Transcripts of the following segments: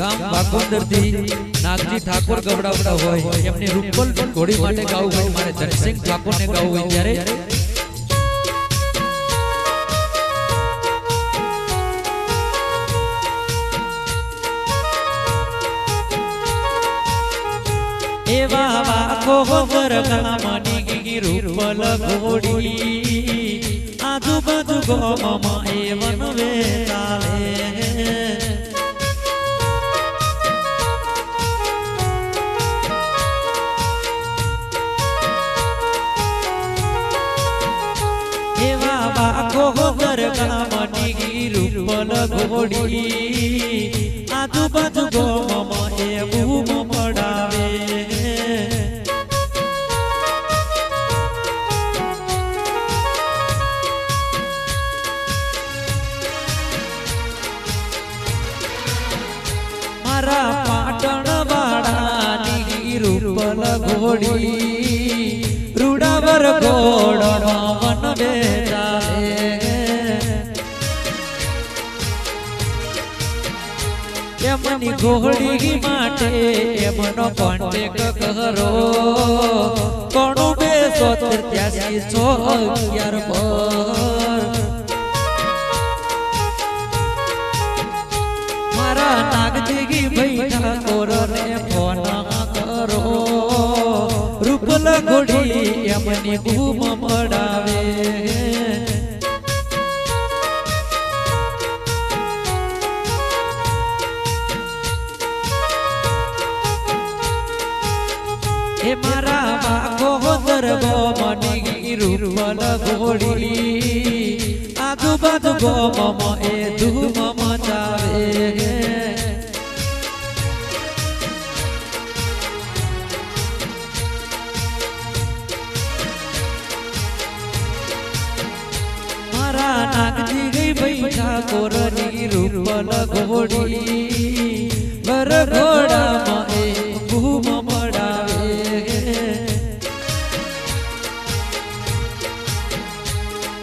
ગામ વાગોંદરથી નાગજી ઠાકોર ગવડાવતા હોય. એમને રૂપલ ઘોડી માટે ગાવું હોય. મારે ધનસિંહ ઠાકોરને ગાવું હોય ત્યારે. એવા વગર ગામની એ વનવે એવા વાકો વગર ગામની રૂપલ ઘોડી. આજુબાજુ ગોમમાં એ બૂમ પડાવે. મારા પાટણ વાળાની રૂપલ ઘોડી. રૂડાવર ઘોડો વન એમની ઘોડી માટે એમનો કોન્ટેક કરો. કોણું બે સોતેર ત્યાસી સો અગિયાર પર. મારા નાગજીગી ભાઈ ઠાકોર ને ફોન કરો. રૂપલ ઘોડી એમની ભૂમ પડાવે. એ મારા વાગો દરબ મની રૂપલ ઘોડી ગો મમ એ ધૂમ મચાવે મારા નાગજી ગઈ ભાઈ કોરની રૂપલ ઘોડી બર ઘોડામાં એ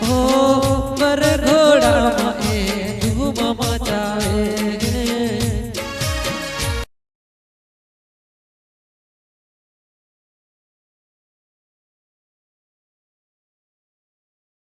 हो पर